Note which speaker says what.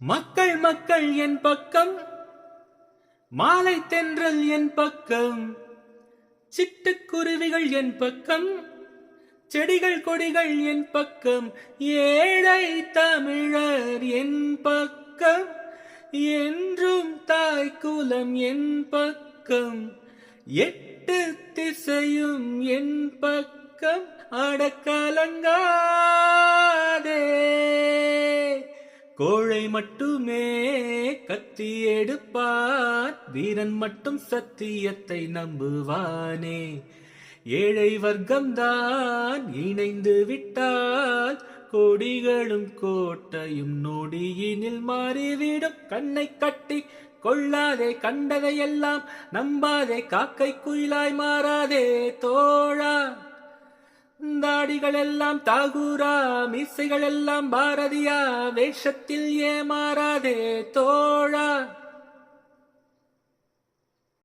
Speaker 1: மக்கள் மக்கள் என் பக்கம் மாலை தென்றல் என் பக்கம் சிட்டுக்குருவிகள் என் பக்கம் செடிகள் கொடிகள் என் பக்கம் ஏழை தமிழர் என் பக்கம் என்றும் தாய் குலம் என் பக்கம் எட்டு திசையும் என் பக்கம் அடக்கலங்கா கோழை மட்டுமே கத்தி எடுப்பார். வீரன் மட்டும் சத்தியத்தை நம்புவானே. ஏழை வர்க்கம்தான் இணைந்து விட்டால். கொடிகளும் கோட்டையும் நொடியினில் மாறிவிடும். கண்ணை கட்டி கொள்ளாதே கண்டதையெல்லாம் நம்பாதே. காக்கை குயிலாய் மாறாதே தோழா தாடிகள் எல்லாம் தாகூரா மீசைகள் எல்லாம் பாரதியா வேஷத்தில் ஏமாறாதே தோழா.